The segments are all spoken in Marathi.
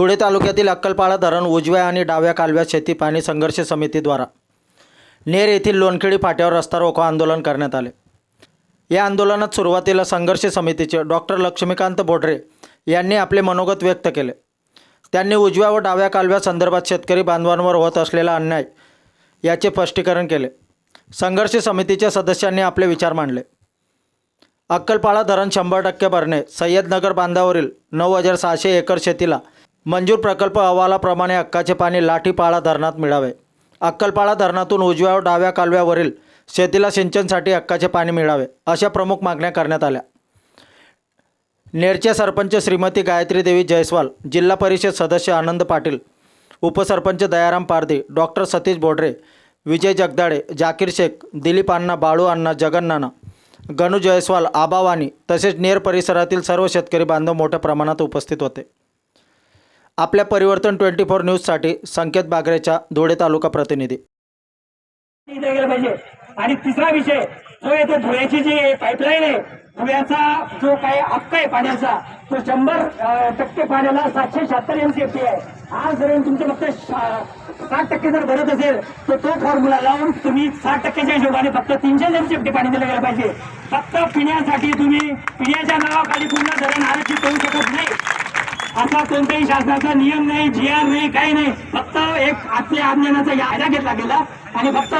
धुळे तालुक्यातील अक्कलपाळा धरण उजव्या आणि डाव्या कालव्या शेती पाणी संघर्ष समितीद्वारा नेर येथील लोणखेडी फाट्यावर रस्ता रोको आंदोलन करण्यात आले. या आंदोलनात सुरुवातीला संघर्ष समितीचे डॉक्टर लक्ष्मीकांत बोडरे यांनी आपले मनोगत व्यक्त केले. त्यांनी उजव्या व डाव्या कालव्या संदर्भात शेतकरी बांधवांवर होत असलेला अन्याय याचे स्पष्टीकरण केले. संघर्ष समितीच्या सदस्यांनी आपले विचार मांडले. अक्कलपाळा धरण शंभर टक्के भरणे सय्यदनगर बांधावरील नऊ हजार सहाशे एकर शेतीला मंजूर प्रकल्प अहवालाप्रमाणे हक्काचे पाणी लाठीपाळा धरणात मिळावे. अक्कलपाळा धरणातून उजव्या व डाव्या कालव्यावरील शेतीला सिंचनसाठी हक्काचे पाणी मिळावे अशा प्रमुख मागण्या करण्यात आल्या. नेरच्या सरपंच श्रीमती गायत्री देवी जयस्वाल जिल्हा परिषद सदस्य आनंद पाटील उपसरपंच दयाराम पारदे डॉक्टर सतीश बोडरे विजय जगदाळे जाकीर शेख दिलीप अण्णा बाळू अण्णा जगन्नाना गणू जयस्वाल आबावानी तसेच नेर परिसरातील सर्व शेतकरी बांधव मोठ्या प्रमाणात उपस्थित होते. आपल्या परिवर्तन ट्वेंटी फोर न्यूजसाठी संकेत बागरेचा धुळे तालुका प्रतिनिधी. इथे गेलं पाहिजे. आणि तिसरा विषय जो येतो धुळ्याची जी पाईपलाईन आहे धुळ्याचा जो काही हक्क आहे पाण्याचा तो शंभर टक्के पाण्याला सातशे शहात्तर एम सी एफ टी आहे. आज जर तुमचं फक्त साठ टक्के जर भरत असेल तर तो फॉर्म्युला लावून तुम्ही साठ टक्क्याच्या हिशोबाने फक्त तीनशे टी पाणी दिलं गेलं पाहिजे. फक्त पिण्यासाठी तुम्ही पिण्याच्या नावाखाली पूर्ण धरण आरक्षित करू शकत नाही. असा कोणत्याही शासनाचा नियम नाही जी आर नाही काही नाही. फक्त एक आपल्या आज्ञानाचा कायदा घेतला गेला. आणि फक्त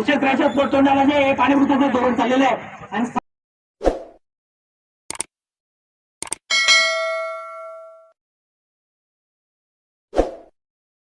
क्षेत्राच्या पोटतोंडाला जे पाणीपुरताचं धोरण चाललेलं आहे. आणि